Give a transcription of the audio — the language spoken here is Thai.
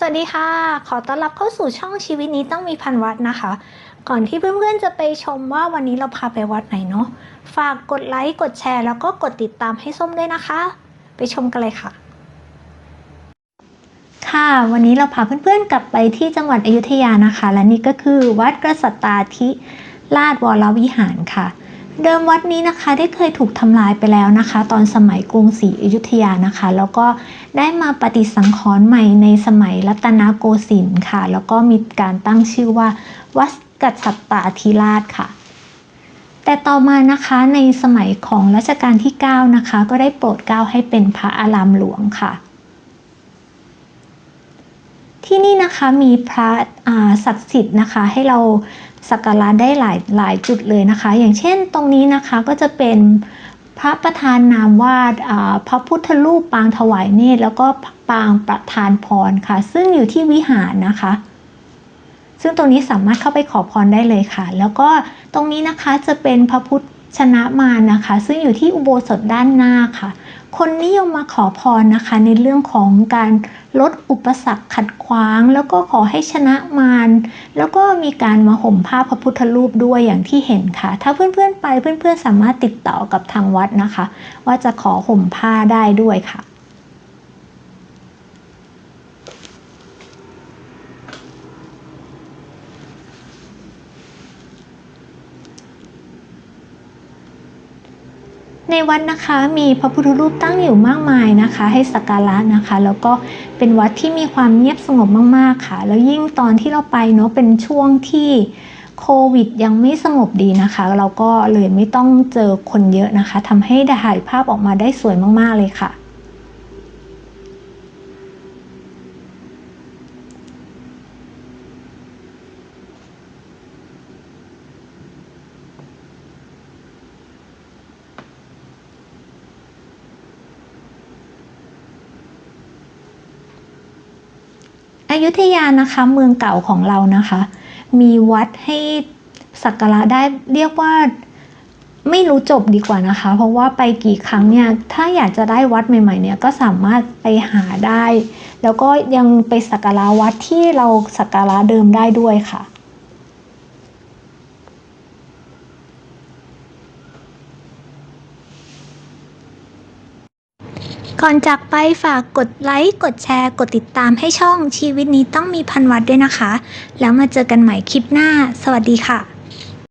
สวัสดีค่ะ ขอต้อนรับเข้าสู่ช่องชีวิตนี้ต้องมีพันวัดนะคะ ก่อนที่เพื่อนๆจะไปชมว่าวันนี้เราพาไปวัดไหนเนาะ ฝากกดไลค์ กดแชร์ แล้วก็กดติดตามให้ส้มด้วยนะคะ ไปชมกันเลยค่ะ ค่ะ วันนี้เราพาเพื่อนๆกลับไปที่จังหวัดอยุธยานะคะ และนี่ก็คือวัดกษัตตาธิราชวรวิหารค่ะ เดิมวัดนี้นะคะได้เคยถูกทำลายไปแล้วนะคะ ตอนสมัยกรุงศรีอยุธยานะคะ แล้วก็ได้มาปฏิสังขรณ์ใหม่ในสมัยรัตนโกสินทร์ค่ะ แล้วก็มีการตั้งชื่อว่า วัดกษัตตาธิราชค่ะ แต่ต่อมานะคะในสมัยของรัชกาลที่ 9 นะคะ ก็ได้โปรดเกล้าให้เป็นพระอารามหลวงค่ะ ที่นี่นะคะมีพระศักดิ์สิทธิ์นะคะให้เราสักการะได้หลายหลายจุดเลยนะคะ อย่างเช่นตรงนี้นะคะก็จะเป็นพระประธานนามวาอ่าพระพุทธรูปปางถวายเนตรแล้วก็ปางประธานพรค่ะ ซึ่งอยู่ที่วิหารนะคะ ซึ่งตรงนี้สามารถเข้าไปขอพรได้เลยค่ะ แล้วก็ตรงนี้นะคะจะเป็นพระพุทธชนะมารนะคะ ซึ่งอยู่ที่อุโบสถด้านหน้าค่ะ คนนิยมมาขอพรนะคะ ในเรื่องของการลดอุปสรรคขัดขวาง แล้วก็ขอให้ชนะมารแล้วก็มีการมาห่มผ้าพระพุทธรูปด้วยอย่างที่เห็นค่ะ ถ้าเพื่อนๆไปเพื่อนๆสามารถติดต่อกับทางวัดนะคะ ว่าจะขอห่มผ้าได้ด้วยค่ะ ในวัดนะคะมีพระพุทธรูปตั้งอยู่มากมายนะคะ ให้สักการะนะคะ แล้วก็เป็นวัดที่มีความเงียบสงบมากๆค่ะ แล้วยิ่งตอนที่เราไปเนาะเป็นช่วงที่โควิดยังไม่สงบดีนะคะ เราก็เลยไม่ต้องเจอคนเยอะนะคะทำให้ถ่ายภาพออกมาได้สวยมากๆเลยค่ะ อยุธยานะคะเมืองเก่าของเรานะคะ มีวัดให้สักการะได้เรียกว่าไม่รู้จบดีกว่านะคะ เพราะว่าไปกี่ครั้งเนี่ยถ้าอยากจะได้วัดใหม่ ๆ เนี่ยก็สามารถไปหาได้ แล้วก็ยังไปสักการะวัดที่เราสักการะเดิมได้ด้วยค่ะ ก่อนจากไปฝากกดไลค์ กดแชร์ กดติดตามให้ช่องชีวิตนี้ต้องมีพันวัดด้วยนะคะ แล้วมาเจอกันใหม่คลิปหน้า สวัสดีค่ะ